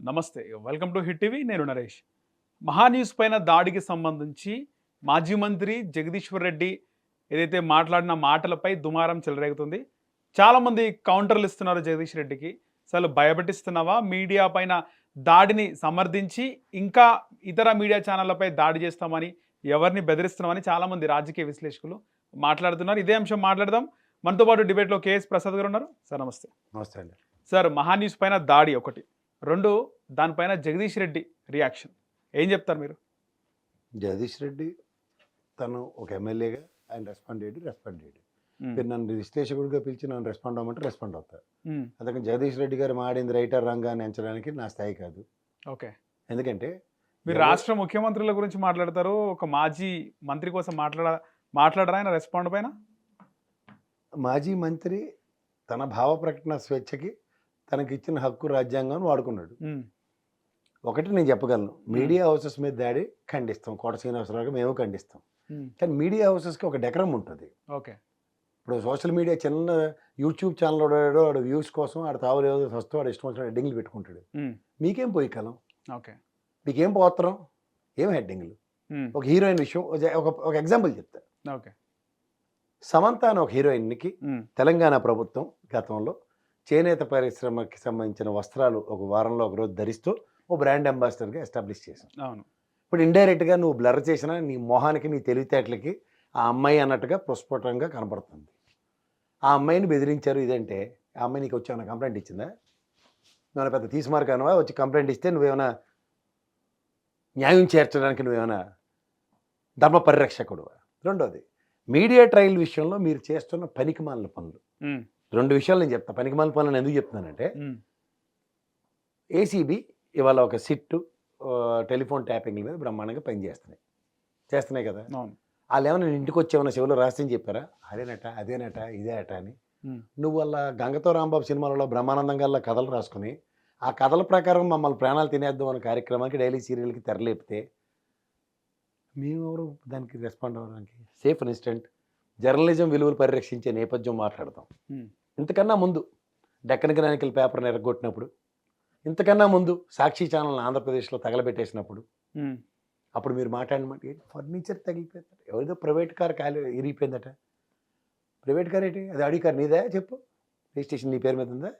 నమస్తే welcome to hit TV. నేను నరేష్. మహాన్యూస్ పైన దాడికి సంబంధించి మాజీ మంత్రి జగదీశ్వర్ రెడ్డి ఏదైతే మాట్లాడిన మాటలపై దుమారం చెలరేగుతుంది. చాలామంది కౌంటర్లు ఇస్తున్నారు జగదీష్ రెడ్డికి. అసలు భయపెట్టిస్తున్నావా? మీడియా పైన దాడిని సమర్థించి ఇంకా ఇతర మీడియా ఛానళ్ళపై దాడి చేస్తామని ఎవరిని బెదిరిస్తున్నామని చాలామంది రాజకీయ విశ్లేషకులు మాట్లాడుతున్నారు. ఇదే అంశం మాట్లాడదాం. మనతో పాటు డిబేట్లో కేఎస్ ప్రసాద్ గారు ఉన్నారు. సార్ నమస్తే. నమస్తే అండి. సార్ మహాన్యూస్ పైన దాడి ఒకటి. రెండు దానిపైన జగదీష్ రెడ్డి రియాక్షన్ ఏం చెప్తారు మీరు? జగదీష్ రెడ్డి తను ఒక ఎమ్మెల్యేగా ఆయన రెస్పాండ్ చేయడు రెస్పాండ్ చేయడు. మీరు నన్ను విశ్లేషకుడిగా పిలిచి నన్ను రెస్పాండ్ అవ్వమంటే రెస్పాండ్ అవుతా. అందుకని జగదీష్ రెడ్డి గారు మాడింది రైటర్ రంగాన్ని ఎంచడానికి నా స్థాయి కాదు. ఓకే. ఎందుకంటే మీరు రాష్ట్ర ముఖ్యమంత్రుల గురించి మాట్లాడతారు ఒక మాజీ మంత్రి కోసం మాట్లాడ మాట్లాడరా ఆయన రెస్పాండ్ పైన? మాజీ మంత్రి తన భావ ప్రకటన స్వేచ్ఛకి తనకి ఇచ్చిన హక్కు రాజ్యాంగం వాడుకున్నాడు. ఒకటి నేను చెప్పగలను. మీడియా హౌసెస్ మీద దాడి ఖండిస్తాం. కోట శ్రీనివాసరావుగా మేము ఖండిస్తాం. కానీ మీడియా హౌసెస్కి ఒక డెకరం ఉంటుంది. ఓకే. ఇప్పుడు సోషల్ మీడియా చిన్న యూట్యూబ్ ఛానల్ వాడు వాడు వ్యూస్ కోసం ఆడ తావలేదు వస్తూ వాడు ఇష్టం వచ్చిన హెడ్డింగ్లు పెట్టుకుంటాడు. మీకేం పోయి కాలం ఓకే. మీకేం పోత్రం? ఏం హెడ్డింగ్లు. ఒక హీరోయిన్ విషయం ఒక- ఎగ్జాంపుల్ చెప్తా. ఓకే. సమంత అని ఒక హీరోయిన్కి. తెలంగాణ ప్రభుత్వం గతంలో చేనేత పరిశ్రమకి సంబంధించిన వస్త్రాలు ఒక వారంలో ఒక రోజు ధరిస్తూ ఓ బ్రాండ్ అంబాసిడర్గా ఎస్టాబ్లిష్ చేశాం అవును. ఇప్పుడు ఇండైరెక్ట్గా నువ్వు బ్లర్ చేసిన నీ మొహానికి నీ తెలివితేటలకి ఆ అమ్మాయి అన్నట్టుగా ప్రస్ఫుటంగా కనపడుతుంది ఆ అమ్మాయిని బెదిరించారు ఇదంటే ఆ అమ్మాయి నీకు వచ్చి ఏమైనా కంప్లైంట్ ఇచ్చిందా? నువ్వు పెద్ద తీసుమార్క్ అనవా వచ్చి కంప్లైంట్ ఇస్తే నువ్వేమైనా న్యాయం చేర్చడానికి నువ్వేమైనా ధర్మ పరిరక్షకుడు రెండోది మీడియా ట్రయల్ విషయంలో మీరు చేస్తున్న పనికిమాలిన పనులు. రెండు విషయాలు నేను చెప్తాను పనికిమాలిన పనులు నేను ఎందుకు చెప్తున్నానంటే. ఏసీబీ ఇవాళ ఒక సిట్టు టెలిఫోన్ ట్యాపింగ్ మీద బ్రహ్మాండంగా పనిచేస్తున్నాయి చేస్తున్నాయి. కదా? వాళ్ళు ఏమైనా ఇంటికి వచ్చి ఏమైనా చెవులు రాసి చెప్పారా? అదేనట అదేనట ఇదే అట అని. నువ్వు వాళ్ళ గంగతో రాంబాబు సినిమాలలో బ్రహ్మానందం గల్లా కథలు రాసుకుని ఆ కథల ప్రకారం మమ్మల్ని ప్రాణాలు తినేద్దాం అనే కార్యక్రమానికి డైలీ సీరియల్కి తెరలేపితే మేమెవరు దానికి రెస్పాండ్ అవ్వడానికి? Safe instant. జర్నలిజం విలువలు పరిరక్షించే నేపథ్యం మాట్లాడతాం. ఇంతకన్నా ముందు డెక్కన్ క్రానికల్ పేపర్ని ఎరగొట్టినప్పుడు ఇంతకన్నా ముందు సాక్షి ఛానల్ని ఆంధ్రప్రదేశ్లో తగలబెట్టేసినప్పుడు. అప్పుడు మీరు మాట్లాడిన మాట ఏంటి ఫర్నిచర్ తగిలిపోయిందట? ఎవరిదో ప్రైవేట్ కార్ కాలి ఇరిగిపోయిందట. ప్రైవేట్ కార్ ఏంటి? అది అడి కార్ నీదే? చెప్పు. రిజిస్ట్రేషన్ నీ పేరు మీద ఉందా?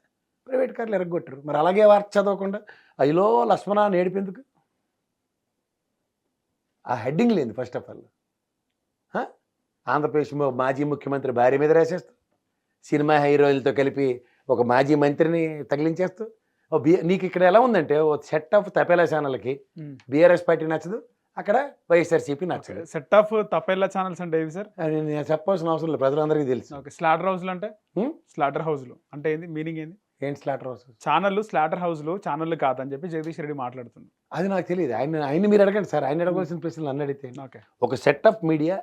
ప్రైవేట్ కార్లు ఎరగొట్టారు. మరి అలాగే వార్త చదవకుండా అయ్యలో లక్ష్మణ అని ఏడిపేందుకు ఆ హెడ్డింగ్ లేదు ఫస్ట్ ఆఫ్ ఆల్. ఆంధ్రప్రదేశ్ మాజీ ముఖ్యమంత్రి భార్య మీద రాసేస్తూ సినిమా హీరోయిన్లతో కలిపి ఒక మాజీ మంత్రిని తగిలించేస్తూ ఓ బి నీకు ఇక్కడ ఎలా ఉందంటే ఓ సెట్ ఆఫ్ తపేలా ఛానల్కి. బీఆర్ఎస్ పార్టీ నచ్చదు అక్కడ వైఎస్ఆర్సీపీ నచ్చదు. సెట్ ఆఫ్ తపెల్లా ఛానల్స్ అంటే ఏవి సార్? నేను చెప్పాల్సిన అవసరం లేదు ప్రజలందరికీ తెలుసు. ఓకే. స్లాటర్ హౌస్లు అంటే. స్లాటర్ హౌస్లు. అంటే ఏంది? మీనింగ్ ఏంది? ఏంటి స్లాటర్ హౌస్? ఛానళ్ళు స్లాటర్ హౌస్లు ఛానళ్ళు కాదని చెప్పి జగదీష్ రెడ్డి మాట్లాడుతుంది అది నాకు తెలియదు. ఆయన ఆయన మీరు అడగండి సార్. ఆయన అడగవలసిన ప్రశ్నలు నన్ను అడిగితే. ఓకే. ఒక సెట్ ఆఫ్ మీడియా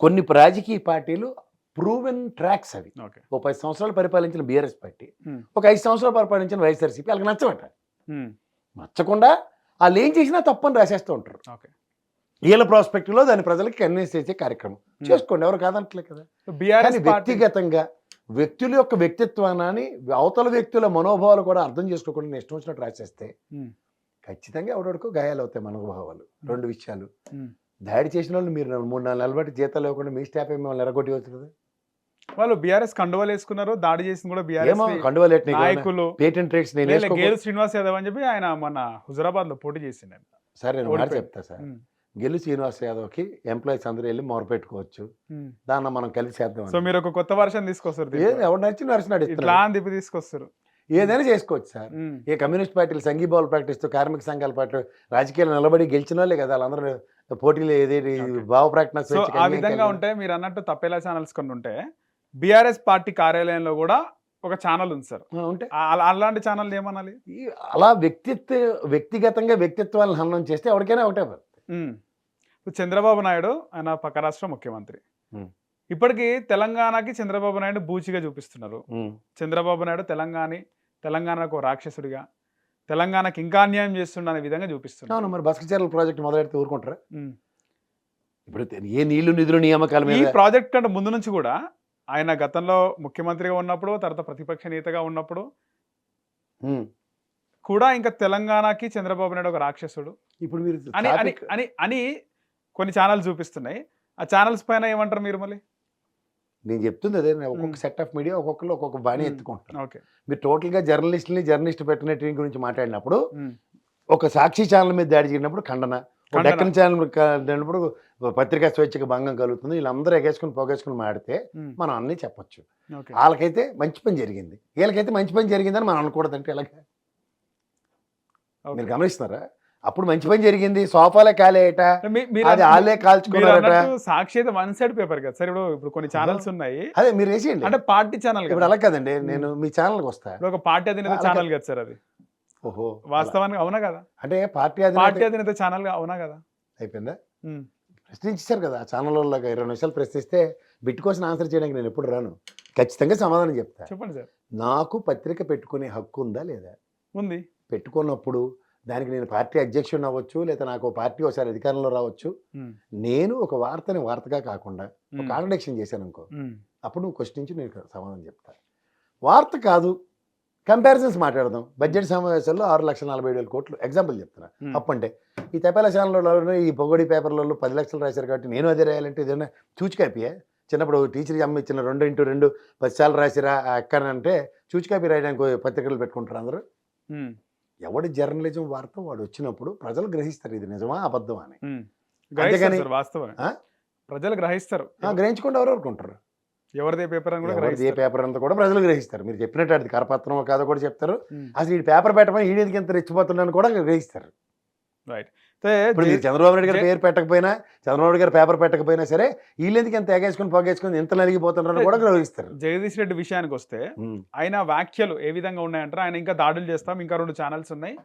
కొన్ని రాజకీయ పార్టీలు ప్రూవెన్ ట్రాక్స్ అవి. ఓ పది సంవత్సరాలు పరిపాలించిన బీఆర్ఎస్ పార్టీ. ఒక ఐదు సంవత్సరాలు పరిపాలించిన వైఎస్ఆర్సీపీ వాళ్ళకి నచ్చబట్ట మ్మ్. నచ్చకుండా వాళ్ళు ఏం చేసినా తప్పని రాసేస్తూ ఉంటారు. వీళ్ళ ప్రాస్పెక్టివ్లో దాని ప్రజలకి కన్విన్స్ చేసే కార్యక్రమం. చేసుకోండి ఎవరు కాదంటలే కదా. కానీ పార్టీ వ్యక్తిగతంగా వ్యక్తుల యొక్క వ్యక్తిత్వాన్ని అవతల వ్యక్తుల మనోభావాలు కూడా అర్థం చేసుకోకుండా నేను ఇష్టం వచ్చినట్టు రాసేస్తే. ఖచ్చితంగా ఎవడోడుకో గాయాలు అవుతాయి మనోభావాలు? రెండు విషయాలు. దాడి చేసిన వాళ్ళు మీరు మూడు నాలుగు నెలల బట్టి జీతాలు ఇవ్వకుండా మీ స్టాఫ్ మిమ్మల్ని ఎరగొట్టి కదా? వాళ్ళు బీఆర్ఎస్ కండువలు వేసుకున్నారు దాడి చేసింది కూడా బీఆర్ఎస్ నాయకులు పేటెంట్ రేట్స్ నేను వీళ్ళ వేసుకోకూడదు. గేలు శ్రీనివాస్ యాదవ్ అని చెప్పి ఆయన మన హుజరాబాద్లో పోటీ ఆయన. సార్ నేను. చెప్తా సార్. గెలు శ్రీనివాస్ యాదవ్కి ఎంప్లాయీస్ అందరూ వెళ్ళి మొరపెట్టుకోవచ్చు. దాన్ని మనం కలిసి చేద్దాం సో మీరు ఒక కొత్త వర్షన్ తీసుకొస్తారు ఏది. ఎవరు నచ్చి నడిచినాడు ఇట్లా అని చెప్పి తీసుకొస్తారు ఏదైనా చేసుకోవచ్చు సార్. ఏ కమ్యూనిస్ట్ పార్టీలు సంఘీభావాలు ప్రకటిస్తూ కార్మిక సంఘాల పార్టీలు రాజకీయాలు నిలబడి గెలిచిన వాళ్ళే కదా వాళ్ళందరూ పోటీలు Okay. భావ ప్రకటన ఆ విధంగా ఉంటే మీరు అన్నట్టు తప్పేలా ఛానల్స్ కొన్ని ఉంటే బీఆర్ఎస్ పార్టీ కార్యాలయంలో కూడా ఒక ఛానల్ ఉంది సార్ ఉంటే అలాంటి ఛానల్ ఏమనాలి అలా వ్యక్తిత్వ వ్యక్తిగతంగా వ్యక్తిత్వాలను హననం చేస్తే ఎవరికైనా ఒకటే. ఇప్పుడు చంద్రబాబు నాయుడు ఆయన పక్క రాష్ట్ర ముఖ్యమంత్రి. ఇప్పటికీ తెలంగాణకి చంద్రబాబు నాయుడు బూచిగా చూపిస్తున్నారు. చంద్రబాబు నాయుడు తెలంగాణ తెలంగాణకు రాక్షసుడిగా తెలంగాణకి ఇంకా అన్యాయం చేస్తుండ అనే విధంగా చూపిస్తున్నారు అవును మరి బస్క చీరల ప్రాజెక్ట్ మొదలెడితే ఊరుకుంటారా. ఇప్పుడు ఏ నీళ్ళు నిధులు నియామకాల ఈ ప్రాజెక్ట్ కంటే ముందు నుంచి కూడా ఆయన గతంలో ముఖ్యమంత్రిగా ఉన్నప్పుడు తర్వాత ప్రతిపక్ష నేతగా ఉన్నప్పుడు. కూడా ఇంకా తెలంగాణకి చంద్రబాబు నాయుడు ఒక రాక్షసుడు ఇప్పుడు మీరు అని అని అని అని కొన్ని ఛానల్స్ చూపిస్తున్నాయి ఆ ఛానల్స్ పైన ఏమంటారు మీరు మళ్ళీ నేను చెప్తుంది అదే ఒక్కొక్క. సెట్ ఆఫ్ మీడియా ఒక్కొక్కరు ఒక్కొక్క బాణి ఓకే మీరు టోటల్గా జర్నలిస్ట్ని జర్నలిస్ట్ పెట్టినట్టు గురించి మాట్లాడినప్పుడు ఒక సాక్షి ఛానల్ మీద దాడి చేసినప్పుడు ఖండన. డెక్కన్ ఛానల్ కలిగినప్పుడు పత్రికా స్వేచ్ఛకు భంగం కలుగుతుంది. వీళ్ళందరూ ఎగేసుకుని పోగేసుకుని మాడితే మనం అన్నీ చెప్పొచ్చు. వాళ్ళకైతే మంచి పని జరిగింది. వీళ్ళకైతే మంచి పని జరిగిందని మనం అనకూడదంటే ఎలాగ? మీరు గమనిస్తున్నారా? అప్పుడు మంచి పని జరిగింది. సోఫాలే కాలేయట అది మీరు కాల్చుకున్నారట. సాక్షి వన్ సైడ్ పేపర్ కదా సార్. ఇప్పుడు ఇప్పుడు కొన్ని ఛానల్స్ ఉన్నాయి. అదే మీరు వేసేయండి. అంటే పార్టీ ఛానల్ ఇప్పుడు అలా కదండి. నేను మీ ఛానల్కి వస్తా. ఇప్పుడు ఒక పార్టీ అధినేత ఛానల్ కదా సార్ అది. ఓహో. వాస్తవానికి అవునా కదా? అంటే పార్టీ పార్టీ అధినేత ఛానల్ అవునా కదా? అయిపోయిందా. ప్రశ్నించారు కదా ఛానల్ వాళ్ళకి ఇరవై నిమిషాలు ప్రశ్నిస్తే బిట్ కోసం ఆన్సర్ చేయడానికి నేను ఎప్పుడు రాను. ఖచ్చితంగా సమాధానం చెప్తా. చెప్పండి సార్. నాకు పత్రిక పెట్టుకునే హక్కు ఉందా లేదా? ఉంది. పెట్టుకున్నప్పుడు దానికి నేను పార్టీ అధ్యక్షుడిని అవ్వచ్చు లేదా నాకు పార్టీ ఒకసారి అధికారంలో రావచ్చు. నేను ఒక వార్తని వార్తగా కాకుండా ఒక. కాంట్రడిక్షన్ చేశాను అనుకో. అప్పుడు నువ్వు క్వశ్చన్ నుంచి నేను సమాధానం చెప్తా. వార్త కాదు. కంపారిజన్స్ మాట్లాడదాం. బడ్జెట్ సమావేశాల్లో ఆరు లక్షల నలభై వేల కోట్లు. ఎగ్జాంపుల్ చెప్తున్నా. ఉమ్. అప్పు అంటే ఈ తెపాల ఛానల్లో ఈ పొగడి పేపర్లలో పది లక్షలు రాశారు కాబట్టి నేను అదే రాయాలంటే ఏదైనా చూచికాపియే చిన్నప్పుడు టీచర్ అమ్మ ఇచ్చిన రెండు ఇంటూ రెండు పది సార్లు రాసిరా అక్కనంటే చూచికాపి రాయడానికి పత్రికలు పెట్టుకుంటారు అందరూ. ఉమ్. ఎవడి జర్నలిజం వార్త వాడు వచ్చినప్పుడు ప్రజలు గ్రహిస్తారు ఇది నిజమా అబద్ధమా అని. ఆ? ప్రజలు గ్రహిస్తారు. ఆ, గ్రహించుకుంటే ఎవరు అనుకుంటారు ఎవరిదే పేపర్ అని కూడా ఎవరిది ఏ పేపర్ అంతా కూడా ప్రజలు గ్రహిస్తారు. మీరు చెప్పినట్టు అది కరపత్రం కాదో కూడా చెప్తారు. అసలు ఈ పేపర్ పెట్టమని ఈడేందుకు ఎంత రెచ్చిపోతున్నాను కూడా గ్రహిస్తారు. అయితే ఇప్పుడు మీరు చంద్రబాబు నాయుడు గారి పేరు పెట్టకపోయినా చంద్రబాబు గారి పేపర్ పెట్టకపోయినా సరే వీళ్ళెందుకు ఎంత ఎగేసుకుని పొగేసుకుని ఎంత నలిగిపోతున్నారని కూడా గ్రహిస్తారు. జగదీష్ రెడ్డి విషయానికి వస్తే. ఆయన వ్యాఖ్యలు ఏ విధంగా ఉన్నాయంటారు? ఆయన ఇంకా దాడులు చేస్తాం ఇంకా రెండు ఛానల్స్ ఉన్నాయి.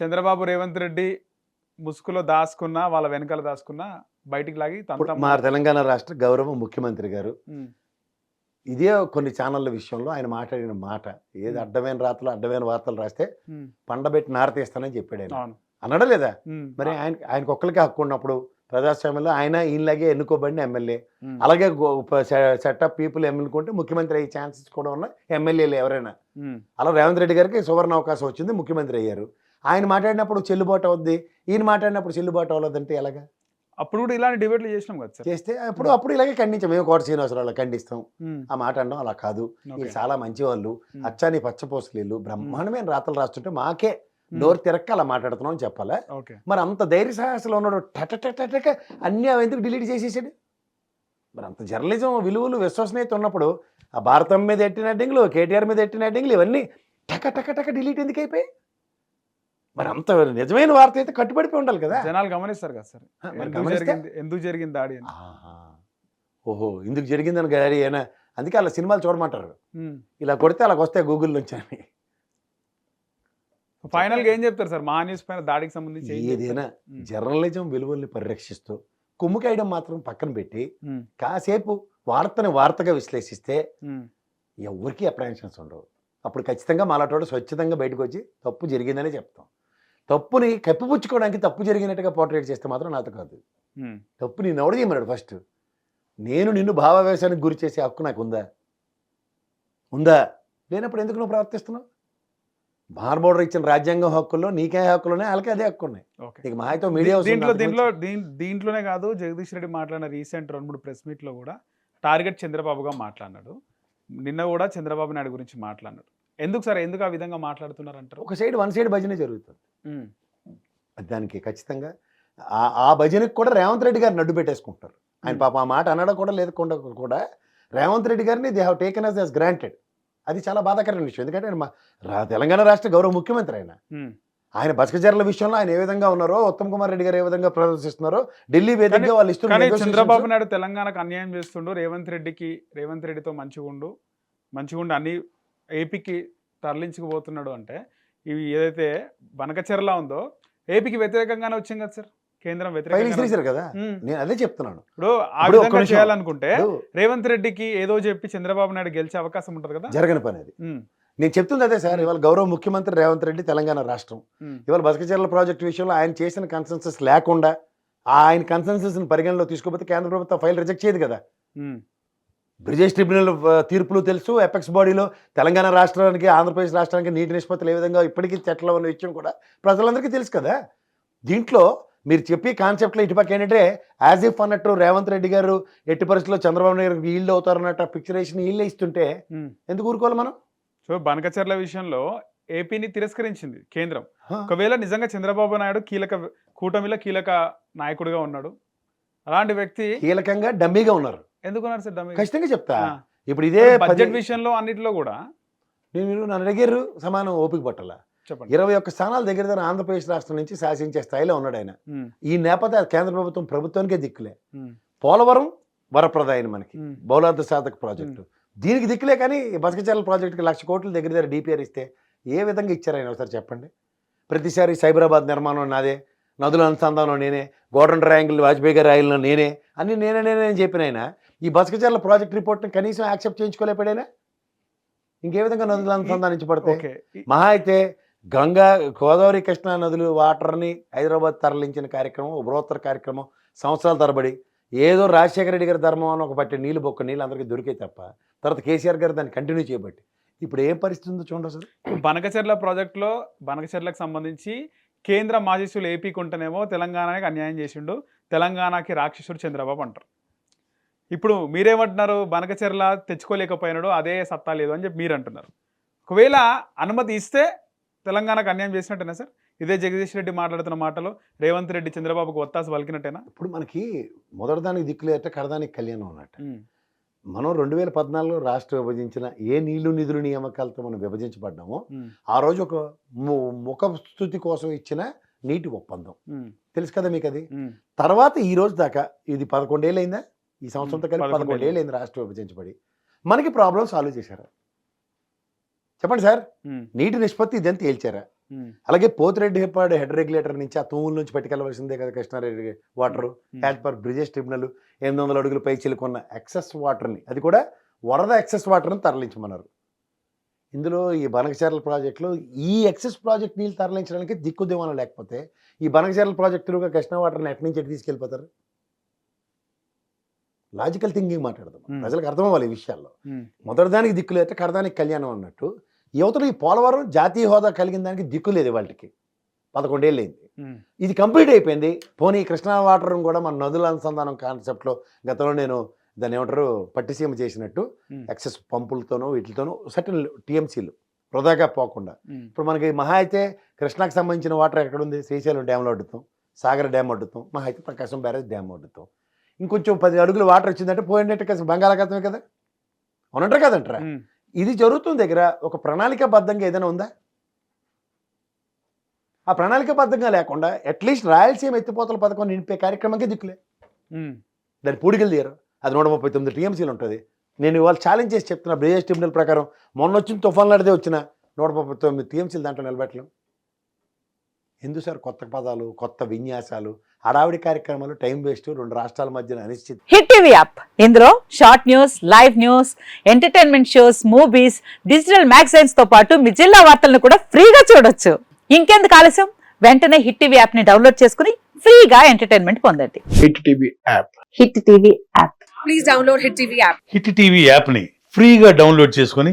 చంద్రబాబు రేవంత్ రెడ్డి ముసుగులో దాచుకున్నా వాళ్ళ వెనకాల దాచుకున్నా బయటికి లాగి మా తెలంగాణ రాష్ట్ర గౌరవ ముఖ్యమంత్రి గారు. ఇదే కొన్ని ఛానళ్ళ విషయంలో ఆయన మాట్లాడిన మాట ఏది. అడ్డమైన రాతలు అడ్డమైన వార్తలు రాస్తే. పండబెట్టి నారతీస్తానని చెప్పాడు ఆయన అన్నాడా లేదా. మరి ఆయన ఆయనకు ఒక్కరికి హక్కు ఉన్నప్పుడు ప్రజాస్వామ్యంలో ఆయన ఈయనలాగే ఎన్నుకోబడిన ఎమ్మెల్యే. అలాగే సెట్ ఆఫ్ పీపుల్ ఎన్నుకుంటే ముఖ్యమంత్రి అయ్యే ఛాన్సెస్ కూడా ఉన్న ఎమ్మెల్యేలు ఎవరైనా. అలా రేవంత్ రెడ్డి గారికి సువర్ణ అవకాశం వచ్చింది ముఖ్యమంత్రి అయ్యారు ఆయన మాట్లాడినప్పుడు చెల్లుబాటు అవుద్ది ఈయన మాట్లాడినప్పుడు చెల్లుబాటు అవ్వలేదంటే ఎలాగా అప్పుడు కూడా ఇలాంటి డిబేట్లు చేసినాం కదా సార్. చేస్తే అప్పుడు అప్పుడు ఇలాగే ఖండించాం. మేము కోట శ్రీనివాసరావు ఖండిస్తాం. ఆ మాట అనడం అలా కాదు. వీళ్ళు చాలా మంచి వాళ్ళు. అచ్చాని పచ్చపోసలీళ్ళు బ్రహ్మాండమైన రాతలు రాస్తుంటే మాకే. నోరు తిరక్క అలా మాట్లాడుతున్నాం అని చెప్పాలా? మరి అంత ధైర్య సాహసంలో ఉన్నాడు టటటటక అన్నీ అవి ఎందుకు డిలీట్ చేసేసాడు? మరి అంత జర్నలిజం విలువలు విశ్వసనీయత ఉన్నప్పుడు ఆ భారతం మీద ఎట్టిన అడ్డింగ్లు కేటీఆర్ మీద ఎట్టిన అడ్డింగ్లు ఇవన్నీ టక టక టక డిలీట్ ఎందుకు అయిపోయాయి? మరి అంత నిజమైన వార్త అయితే కట్టుబడిపోయి ఉండాలి కదా జనాలు గమనిస్తారు కదా సార్ ఎందుకు జరిగింది ఎందుకు జరిగింది దాడి. ఓహో ఇందుకు జరిగిందని గారి అయినా అందుకే అలా సినిమాలు చూడమంటారు. ఇలా కొడితే అలా వస్తాయి గూగుల్ నుంచి అని ఫైనల్గా ఏం చెప్తారు సార్ మహా న్యూస్ పైన దాడికి సంబంధించి? ఏదైనా. జర్నలిజం విలువల్ని పరిరక్షిస్తూ కుమ్ముకేయడం మాత్రం పక్కన పెట్టి. కాసేపు వార్తని వార్తగా విశ్లేషిస్తే. ఎవరికి అప్రహెన్షన్స్ ఉండవు అప్పుడు ఖచ్చితంగా మాలాటోడు స్వచ్ఛతంగా బయటకు వచ్చి తప్పు జరిగిందనే చెప్తాం తప్పుని కప్పిపుచ్చుకోవడానికి తప్పు జరిగినట్టుగా పోర్ట్రేట్ చేస్తే మాత్రం నాతో కాదు. తప్పు నేను ఎవడు చేయమన్నాడు ఫస్ట్ నేను నిన్ను భావావేశానికి గురి చేసే హక్కు నాకు ఉందా? ఉందా లేనప్పుడు ఎందుకు నువ్వు ప్రవర్తిస్తున్నావు? బార్బోర్డర్ ఇచ్చిన రాజ్యాంగం హక్కుల్లో నీకే హక్కులునే వాళ్ళకే అదే హక్కు ఉన్నాయి. నీకు మహాయితో మీడియా దీంట్లో దీంట్లోనే కాదు జగదీష్ రెడ్డి మాట్లాడిన రీసెంట్ రెండు మూడు ప్రెస్ మీట్లో కూడా టార్గెట్ చంద్రబాబుగా మాట్లాడినాడు. నిన్న కూడా చంద్రబాబు నాయుడు గురించి మాట్లాడినాడు. ఎందుకు సార్ ఎందుకు ఆ విధంగా మాట్లాడుతున్నారు అంటారు ఒక సైడ్ వన్ సైడ్ భజనే జరుగుతుంది. దానికి ఖచ్చితంగా ఆ- ఆ భజనకి కూడా రేవంత్ రెడ్డి గారిని అడ్డు పెట్టేసుకుంటారు. ఆయన. పాప ఆ మాట అనడం కూడా లేకుండా కూడా రేవంత్ రెడ్డి గారిని they have taken us as granted అది చాలా బాధాకరమైన విషయం. ఎందుకంటే ఆయన మా తెలంగాణ రాష్ట్ర గౌరవ ముఖ్యమంత్రి ఆయన. ఆయన బసకచర్ల విషయంలో ఆయన ఏ విధంగా ఉన్నారో ఉత్తమ్ కుమార్ రెడ్డి గారు ఏ విధంగా ప్రదర్శిస్తున్నారో ఢిల్లీ వేదికగా వాళ్ళు ఇస్తున్న కానీ negotiations- చంద్రబాబు నాయుడు తెలంగాణకు అన్యాయం చేస్తుండు. రేవంత్ రెడ్డికి రేవంత్ రెడ్డితో మంచిగుండు. మంచిగుండు అన్ని ఏపీకి తరలించుకుపోతున్నాడు అంటే ఇవి ఏదైతే బనకచెరలా ఉందో ఏపీకి వ్యతిరేకంగానే వచ్చింది కదా సార్. కేంద్రం వ్యతిరేకంగా కదా? నేను అదే చెప్తున్నాను. ఇప్పుడు ఆ విధంగా. చేయాలనుకుంటే రేవంత్ రెడ్డికి ఏదో చెప్పి చంద్రబాబు నాయుడు గెలిచే అవకాశం ఉంటది కదా? జరగని పని అది. నేను చెప్తుంది అదే సార్ ఇవాళ గౌరవ ముఖ్యమంత్రి రేవంత్ రెడ్డి తెలంగాణ రాష్ట్రం. ఇవాళ బసకచర్ల ప్రాజెక్ట్ విషయంలో ఆయన చేసిన కన్సెన్సస్ లేకుండా ఆయన కన్సెన్సస్ని పరిగణలో తీసుకోకపోతే కేంద్ర ప్రభుత్వం ఫైల్ రిజెక్ట్ చేయదు కదా? బ్రిజేష్ ట్రిబ్యునల్ తీర్పులు తెలుసు ఎపెక్స్ బాడీలో తెలంగాణ రాష్ట్రానికి ఆంధ్రప్రదేశ్ రాష్ట్రానికి నీటి నిష్పత్తులు ఏ విధంగా ఇప్పటికీ చట్టంలో ఉన్న విషయం కూడా ప్రజలందరికీ తెలుసు కదా దీంట్లో మీరు చెప్పే కాన్సెప్ట్లో ఇటుపక్క ఏంటంటే యాజ్ ఇఫ్ అన్నట్టు రేవంత్ రెడ్డి గారు ఎట్టి పరిస్థితుల్లో చంద్రబాబు నాయుడు గారికి ఈల్డ్ అవుతారన్నట్టు పిక్చరేషన్ ఈల్డ్ ఇస్తుంటే. ఎందుకు ఊరుకోవాలి మనం సో బనకచర్ల విషయంలో ఏపీని తిరస్కరించింది కేంద్రం. ఒకవేళ నిజంగా చంద్రబాబు నాయుడు కీలక కూటమిలో కీలక నాయకుడిగా ఉన్నాడు అలాంటి వ్యక్తి కీలకంగా డమ్మీగా ఉన్నారు ఎందుకున్నారు సార్ డమ్మి? ఖచ్చితంగా చెప్తా. ఇప్పుడు ఇదే బడ్జెట్ విషయంలో అన్నిటిలో కూడా? నేను నన్ను అడిగారు సమానం ఓపిక పట్టాల. చెప్పండి. ఇరవై ఒక్క స్థానాల దగ్గర దగ్గర ఆంధ్రప్రదేశ్ రాష్ట్రం నుంచి శాసించే స్థాయిలో ఉన్నాడు ఆయన. ఈ నేపథ్య కేంద్ర ప్రభుత్వం ప్రభుత్వానికే దిక్కులే. పోలవరం వరప్రదాయన మనకి. బౌలార్థ సాధక ప్రాజెక్టు. దీనికి దిక్కులే కానీ బసకచర్ల ప్రాజెక్టుకి లక్ష కోట్ల దగ్గర దగ్గర డిపిఆర్ ఇస్తే ఏ విధంగా ఇచ్చారు ఆయన ఒకసారి చెప్పండి? ప్రతిసారి సైబరాబాద్ నిర్మాణం నాదే నదుల అనుసంధానం నేనే గోల్డెన్ ట్రయాంగిల్ వాజ్పేయి గారి ఆయిల్ నేనే అన్ని నేనే నేనే అని చెప్పిన ఆయన. ఈ బసకచర్ల ప్రాజెక్ట్ రిపోర్ట్ని కనీసం యాక్సెప్ట్ చేయించుకోలేపాడైనా ఇంకే విధంగా నదులు అనుసంధానించబడతాయి. మహా అయితే గంగా గోదావరి కృష్ణా నదులు వాటర్ని హైదరాబాద్ తరలించిన కార్యక్రమం ఓ బృహత్తర కార్యక్రమం సంవత్సరాల తరబడి ఏదో రాజశేఖర రెడ్డి గారి ధర్మం అని ఒక పట్టే నీళ్ళు బొక్క నీళ్ళు అందరికీ దొరికాయి తప్ప తర్వాత కేసీఆర్ గారు దాన్ని కంటిన్యూ చేయబట్టి ఇప్పుడు ఏం పరిస్థితి ఉందో చూడండి అసలు. బనకచెర్ల ప్రాజెక్టులో బనకచెర్లకు సంబంధించి కేంద్ర మాజీసులు ఏపీకి ఉంటేనేమో తెలంగాణకి అన్యాయం చేసిండు. తెలంగాణకి రాక్షసుడు చంద్రబాబు అంటారు. ఇప్పుడు మీరేమంటున్నారు? బనకచెర్ల తెచ్చుకోలేకపోయినాడు అదే సత్తా లేదు అని చెప్పి మీరు అంటున్నారు ఒకవేళ అనుమతి ఇస్తే తెలంగాణకు అన్యాయం చేసినట్టేనా సార్? ఇదే జగదీష్ రెడ్డి మాట్లాడుతున్న మాటలు రేవంత్ రెడ్డి చంద్రబాబుకు ఒత్తాసు పలికినట్టేనా? ఇప్పుడు మనకి మొదటిదానికి దిక్కులేట కడదానికి కళ్యాణం అన్నట్టు. మనం రెండు వేల పద్నాలుగులో రాష్ట్ర విభజించిన ఏ నీళ్ళు నిధులు నియామకాలతో మనం విభజించబడ్డామో ఆ రోజు ఒక ము- ముఖ స్థుతి కోసం ఇచ్చిన నీటి ఒప్పందం. తెలుసు కదా మీకు అది తర్వాత ఈ రోజు దాకా ఇది పదకొండేళ్ళు అయిందా ఈ సంవత్సరంతో కలిపి పదకొండేళ్ళు. పదకొండేళ్ళు అయింది రాష్ట్రం విభజించబడి. మనకి ప్రాబ్లం సాల్వ్ చేశారా. చెప్పండి సార్. నీటి నిష్పత్తి ఇదని తేల్చారా? అలాగే పోతిరెడ్డి హెప్పాడు హెడ్ రెగ్యులేటర్ నుంచి ఆ తూముల నుంచి పట్టుకెళ్ళవలసిందే కదా Krishnareddy water. As per Brijesh tribunal ఎనిమిది వందల అడుగుల పై చిలుకున్న ఎక్సెస్ వాటర్ని అది కూడా వరద ఎక్సెస్ వాటర్ని తరలించమన్నారు. ఇందులో ఈ బనకచర్ల ప్రాజెక్టులో ఈ ఎక్సెస్ ప్రాజెక్ట్ నీళ్ళు తరలించడానికి దిక్కు దివాణం లేకపోతే ఈ బనకచర్ల ప్రాజెక్టులుగా కృష్ణా వాటర్ని ఎక్కడి నుంచి ఎటు తీసుకెళ్ళిపోతారు? లాజికల్ థింకింగ్ మాట్లాడదాం. ప్రజలకు అర్థం అవ్వాలి ఈ విషయాల్లో. ఉమ్, మొదటి దానికి దిక్కు లేకపోతే కడదానికి కళ్యాణం అన్నట్టు. యువతలు ఈ పోలవరం జాతీయ హోదా కలిగిన దానికి దిక్కు లేదు వాళ్ళకి. పదకొండేళ్ళు అయింది ఇది కంప్లీట్ అయిపోయింది. పోనీ కృష్ణా వాటర్ కూడా మన నదుల అనుసంధానం కాన్సెప్ట్లో గతంలో నేను దాన్ని ఏమంటారు పట్టిసీమ చేసినట్టు ఎక్సెస్ పంపులతోనూ వీటితోనూ సర్టన్ టీఎంసీలు వృధాగా పోకుండా. ఇప్పుడు మనకి మహా అయితే కృష్ణాకి సంబంధించిన వాటర్ ఎక్కడ ఉంది శ్రీశైలం డ్యామ్లో అడ్డుతాం సాగర్ డ్యామ్ అడ్డుతాం మహా అయితే ప్రకాశం బ్యారేజ్ డ్యామ్ అడ్డుతాం. ఇంకొంచెం పది అడుగులు వాటర్ వచ్చిందంటే పోయినట్టు కదా బంగాళాఖాతమే కదా? అవునంటారు కదంటారా. ఇది జరుగుతుంది దగ్గర. ఒక ప్రణాళికాబద్ధంగా ఏదైనా ఉందా? ఆ ప్రణాళికాబద్ధంగా లేకుండా అట్లీస్ట్ రాయలసీమ ఎత్తిపోతల పథకం నింపే కార్యక్రమంకే దిక్కులే. దాని పూడికలు తీయరు. అది నూట ముప్పై తొమ్మిది టీఎంసీలు ఉంటుంది. నేను ఇవాళ ఛాలెంజ్ చేసి చెప్తున్నా బ్రిజేష్ ట్రిబ్యునల్ ప్రకారం మొన్న వచ్చిన తుఫాన్ లాంటిదే వచ్చిన నూట ముప్పై తొమ్మిది టీఎంసీలు దాంట్లో నిలబెట్టలేం. ఎందుకు సార్ కొత్త పదాలు కొత్త విన్యాసాలు? హడావిడి కార్యక్రమాలు టైం వేస్ట్ రెండు రాష్ట్రాల మధ్యన అనిశ్చితి. Hit TV app. ఇందులో short news live news entertainment shows movies digital మ్యాగజైన్స్తో పాటు మీ జిల్లా వార్తలను కూడా ఫ్రీగా చూడొచ్చు. ఇంకెందుకు ఆలస్యం? వెంటనే హిట్ టీవీ యాప్ని డౌన్లోడ్ చేసుకుని ఫ్రీగా ఎంటర్టైన్మెంట్ పొందండి. Hit TV app. Hit TV app. Please download Hit TV app. Hit TV యాప్ని ఫ్రీగా డౌన్లోడ్ చేసుకొని